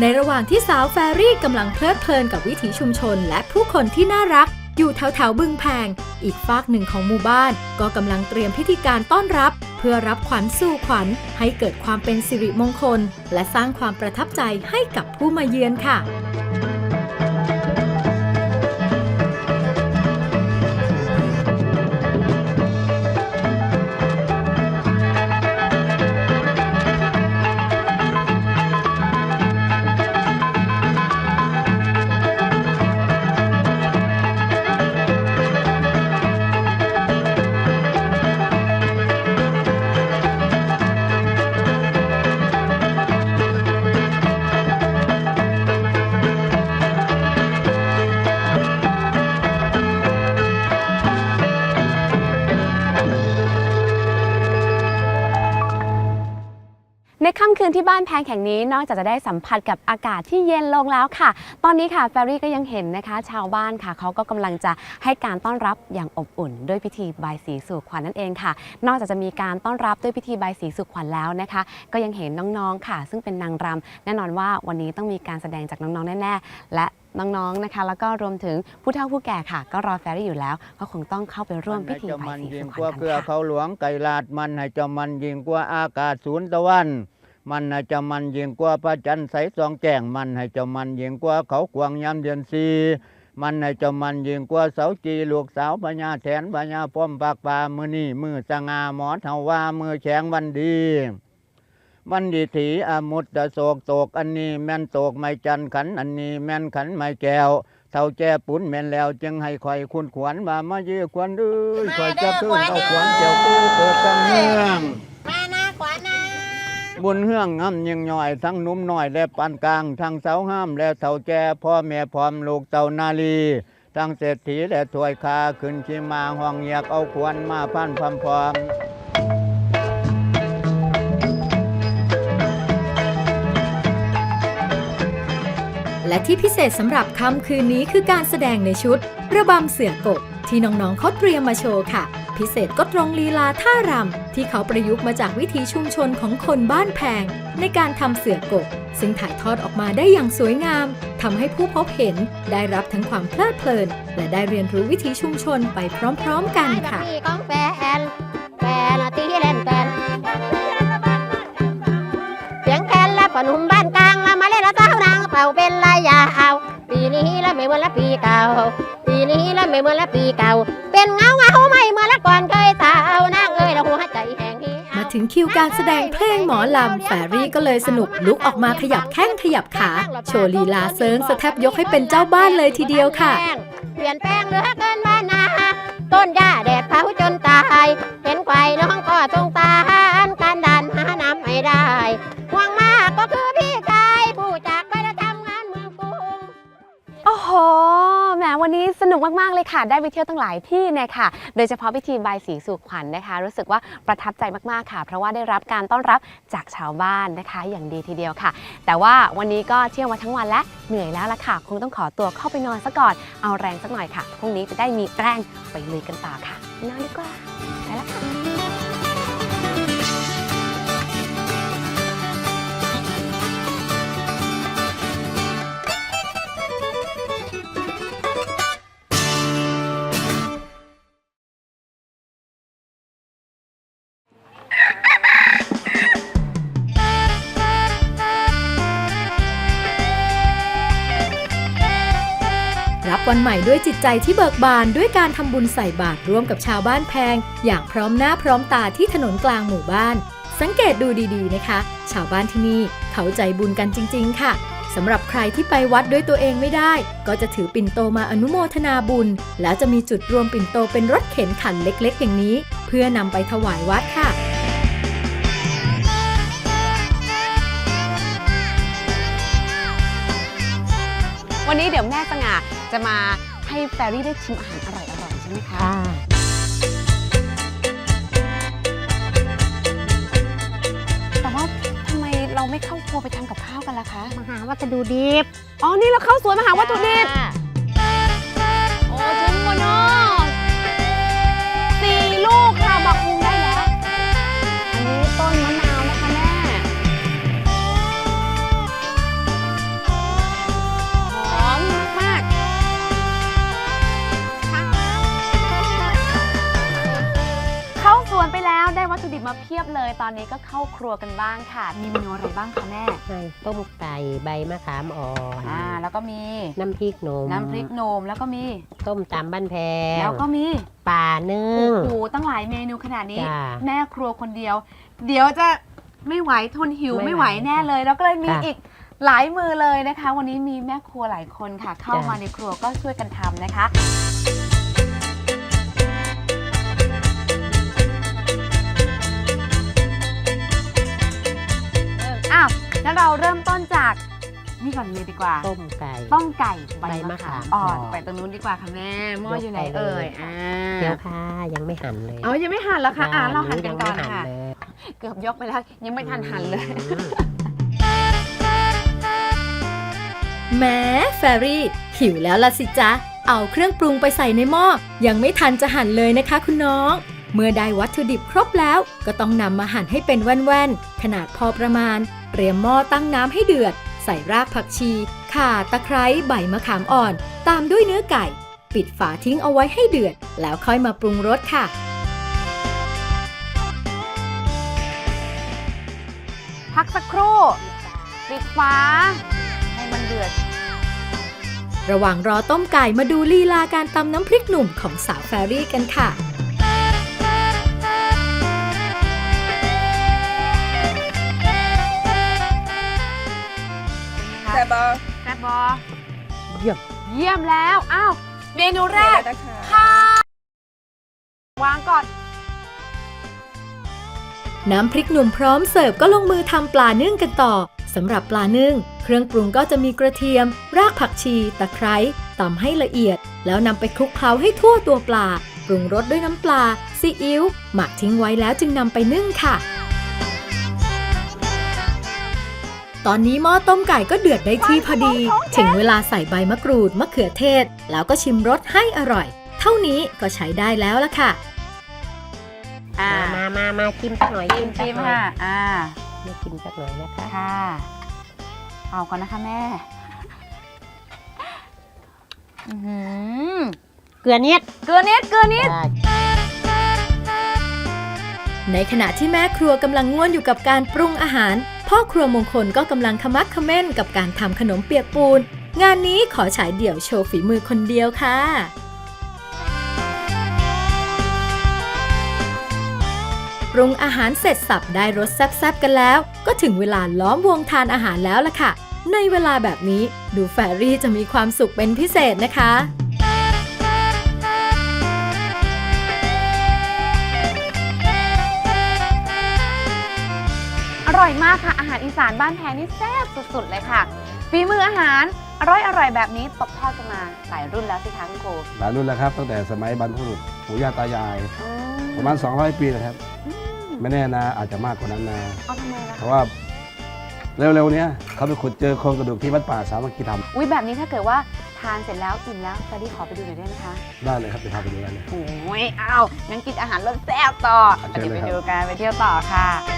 ในระหว่างที่สาวแฟรี่กำลังเพลิดเพลินกับวิถีชุมชนและผู้คนที่น่ารัก อยู่แถวแถวๆบึงแพง อีกฟากหนึ่งของหมู่บ้าน ก็กำลังเตรียมพิธีการต้อนรับ เพื่อรับขวัญสู่ขวัญ ให้เกิดความเป็นสิริมงคล และสร้างความประทับใจให้กับผู้มาเยือนค่ะ นค่ำคืนที่บ้านแพงแห่งนี้นอกจากจะได้สัมผัสกับอากาศที่เย็นลงแล้วค่ะ ตอนนี้ค่ะแฟรี่ก็ยังเห็นนะคะ ชาวบ้านค่ะเขาก็กำลังจะให้การต้อนรับอย่างอบอุ่น ด้วยพิธีบายสีสู่ขวัญนั่นเองค่ะ นอกจากจะมีการต้อนรับด้วยพิธีบายสีสู่ขวัญแล้วนะคะ ก็ยังเห็นน้องๆค่ะ ซึ่งเป็นนางรำแน่นอนว่าวันนี้ต้องมีการแสดงจากน้องๆแน่ๆและน้องๆนะคะ แล้วก็รวมถึงผู้เฒ่าผู้แก่ค่ะ ก็รอแฟรี่อยู่แล้วก็คงต้องเข้าไปร่วมพิธีบายสีสู่ขวัญกันค่ะเขาหลวงไก่ลาดมันให้จ้ามันยิงกว่าอากาศศูนย์ตะวัน มันให้เจ้ามันยิงกว่าพระจันทร์ใสสองแจ้งมันให้เจ้ามันยิงกว่าเขากวางยามเดือนสีมันให้เจ้ามันยิงกว่าเสาจีลูกสาวพญาแทนพญาป้อมปากปลามือนี่มือสง่าหมอเทาว่ามือแฉงวันดีมันดีถีอามุตตะโศกโตกอันนี้แม่นโตกไม่จันขันอันนี้แม่นขันไม่แก้วเท่าแจ้ปุ่นแม่นแล้วจึงให้คอยคุณขวัญมามาเยี่ยขวัญดื้อคอยจะขึ้นเอาขวัญเจ้ากู้เกิดกันเมือง มานะขวานะ บุญเฮืองงำยิงย่อยทั้งนุ่มหน้อยและปานกลางทั้งเสาห้ามและเท่าแก่พ่อแม่พร้อมลูกเต่านาลีทั้งเศรษฐีและถวยคาขึ้นชีมาห้องเงียกเอาขวัญมาพันพร้อมพร้อมและที่พิเศษสำหรับค่ำคืนนี้คือการแสดงในชุด ระบำเสือกกที่น้องๆเขาเตรียมมาโชว์ค่ะ พิเศษก็ตรงลีลาท่ารำที่เขาประยุกต์มาจากวิถีชุมชนของคนบ้านแพง ในการทำเสือกก ซึ่งถ่ายทอดออกมาได้อย่างสวยงามทำให้ผู้พบเห็นได้รับทั้งความเพลิดเพลิน และได้เรียนรู้วิถีชุมชนไปพร้อมๆกันค่ะของแฟนแฟนตีเล่นแฟนเสียงแคนและปนุ่มบ้านกลางละมาเล่นละเต้านางเป่าเป็นลายยาวปี นี้ละไม่เหมือนละปีเก่า ปีนี้ละไม่เหมือนละปีเก่า เป็นเงาเงาไม่เหมือนละก่อนเคยสาวนางเอ้ยละหัวใจแห่งที่มาถึงคิวการแสดงเพลงหมอลำแฟรี่ก็เลยสนุกลุกออกมาขยับแข้งขยับขา โชว์ลีลาเซิงสแทบยกให้เป็นเจ้าบ้านเลยทีเดียวค่ะ เปลี่ยนแปลงเหลือเกินบ้านนาต้นหญ้าแดดเผาจนตาย เห็นควายน้องก็สงสารการดันหาน้ำไม่ได้ หแหมวันนี้สนุกมาก ๆ เลยค่ะ ได้ไปเที่ยวตั้งหลายที่เนี่ยค่ะ โดยเฉพาะพิธีบายสีสู่ขวัญนะคะ รู้สึกว่าประทับใจมาก ๆ ค่ะ เพราะว่าได้รับการต้อนรับจากชาวบ้านนะคะ อย่างดีทีเดียวค่ะ แต่ว่าวันนี้ก็เที่ยวมาทั้งวันและเหนื่อยแล้วล่ะค่ะ คงต้องขอตัวเข้าไปนอนซะก่อน เอาแรงสักหน่อยค่ะ พรุ่งนี้จะได้มีแรงไปลุยกันต่อค่ะ นอนดีกว่าไปแล้วค่ะ วันใหม่ด้วยจิตใจที่เบิกบานด้วยการทำบุญใส่บาตรร่วมกับชาวบ้านแพง อย่างพร้อมหน้าพร้อมตาที่ถนนกลางหมู่บ้าน สังเกตดูดีๆนะคะ ชาวบ้านที่นี่เขาใจบุญกันจริง ๆ ค่ะสำหรับใครที่ไปวัดด้วยตัวเองไม่ได้ ก็จะถือปิ่นโตมาอนุโมทนาบุญ แล้วจะมีจุดรวมปิ่นโตเป็นรถเข็นขันเล็กๆ อย่างนี้ เพื่อนำไปถวายวัดค่ะวันนี้เดี๋ยวแม่สง่า จะมาให้แฟรี่ได้ชิมอาหารอร่อยๆใช่ไหมคะ แต่ว่าทำไมเราไม่เข้าครัวไปทำกับข้าวกันล่ะคะ มาหาวัสดุดิบอ๋อ นี่เราเข้าสวนมาหาวัตถุดิบโอ้ถึงโมโนสี่ลูกค่ะบักคุงได้แล้ว อันนี้ต้นมะ ยบเลยตอนนี้ก็เข้าครัวกันบ้างค่ะ มีเมนูอะไรบ้างคะแม่ให้ต้มไก่ใบมะขามอ่อนอ่าแล้วก็มีน้ำพริกหนุ่มน้ำพริกหนมแล้วก็มีต้มตำบ้านแพงแล้วก็มีปลานึ่ง โอ้โหตั้งหลายเมนูขนาดนี้ จ้าแม่ครัวคนเดียว เดี๋ยวจะไม่ไหวทนหิวไม่ไม่ไหไหววแน่เลย แล้วก็เลยมีค่ะอีกหลายมือเลยนะคะ วันนี้มีแม่ครัวหลายคนค่ะ เข้าจ้ะ มาในครัวก็ช่วยกันทำนะคะ งั้นเราเริ่มต้นจากนี่ก่อนเลยดีกว่า ต้มไก่ ต้มไก่ใบใบมะมะขาขามมอ่อนอ่อนไปตรงนู้นดีกว่าค่ะแม่หม้อยกอยู่ไหนไปเลยเอ่ยอ่าเดี๋ยวค่ะยังไม่หั่นเลยเอายังไม่หั่นแล้วค่ะอ่าเราหั่นกันก่อนยังไม่ค่ะเลยเกือบยกไปแล้วยังไม่ทันหั่นเลยอืมแหม้แฟรี่หิวแล้วล่ะสิจ๊ะ เอาเครื่องปรุงไปใส่ในหม้อยังไม่ทันจะหั่นเลยนะคะคุณน้อง เมื่อได้วัตถุดิบครบแล้ว ก็ต้องนำมาหั่นให้เป็นแว่นๆ ขนาดพอประมาณ เตรียมหม้อตั้งน้ำให้เดือด ใส่รากผักชี ข่า ตะไคร้ ใบมะขามอ่อน ตามด้วยเนื้อไก่ ปิดฝาทิ้งเอาไว้ให้เดือด แล้วค่อยมาปรุงรสค่ะ พักสักครู่ ปิดฟ้าให้มันเดือด ระหว่างรอต้มไก่มาดูลีลาการตำน้ำพริกหนุ่มของสาวแฟรี่กันค่ะ เยี่ยม เยี่ยมแล้ว อ้าว เมนูแรกนะคะค่ะวางก่อน น้ำพริกหนุ่มพร้อมเสิร์ฟก็ลงมือทำปลานึ่งกันต่อสำหรับปลานึ่ง เครื่องปรุงก็จะมีกระเทียม รากผักชี ตะไคร้ตำให้ละเอียด แล้วนำไปคลุกเคล้าให้ทั่วตัวปลา ปรุงรสด้วยน้ำปลา ซีอิ๊ว หมักทิ้งไว้แล้วจึงนำไปนึ่งค่ะ ตอนนี้หม้อต้มไก่ก็เดือดได้ที่พอดี ถึงเวลาใส่ใบมะกรูดมะเขือเทศ แล้วก็ชิมรสให้อร่อย เท่านี้ก็ใช้ได้แล้วละค่ะ อ่ามามามามาชิมสักหน่อยจิ้มสักจิ้มหน่อยค่ะ อ่า ไม่ชิมสักหน่อยนะคะค่ะ เอาก่อนนะคะแม่ อื้อหือเกลือนิดเกลือนิดเกลือนิดได้ในขณะที่แม่ครัวกำลังง่วนอยู่กับการปรุงอาหาร พ่อครัวมงคลก็กำลังขมักเขม้นกับการทำขนมเปียกปูน งานนี้ขอฉายเดี่ยวโชว์ฝีมือคนเดียวค่ะปรุงอาหารเสร็จสับได้รสแซ่บๆกันแล้ว ก็ถึงเวลาล้อมวงทานอาหารแล้วล่ะค่ะ ในเวลาแบบนี้ดูแฟรี่จะมีความสุขเป็นพิเศษนะคะากค่ะอาหารอีสานบ้านแพงนี่แซ่บสุดๆเลยค่ะฝีมืออาหารอร่อยอร่อยๆแบบนี้ตบทอดกันมาหลายรุ่นแล้วสิคะคุณครูหลายรุ่นแล้วครับตั้งแต่สมัยบรรพบุรุษปู่ย่าตายายอืมประมาณ 200 ปีนะครับอืมไม่แน่นะอาจจะมากกว่านั้นนะเอาทำไมล่ะเพราะว่าเร็วๆเนี้ยเขาไปขุดเจอโครงกระดูกที่วัดป่าสามัคคีธรรมอุ้ยแบบนี้ถ้าเกิดว่าทานเสร็จแล้วอิ่มแล้วฟาดี้ขอไปดูหน่อยได้ไหมคะได้เลยครับไปพาไปดูได้เลยโอ้ยเอางั้นกินอาหารรสแซ่บต่อเชิญเดี๋ยวเลยไปครับดูกันไปเที่ยวต่อค่ะ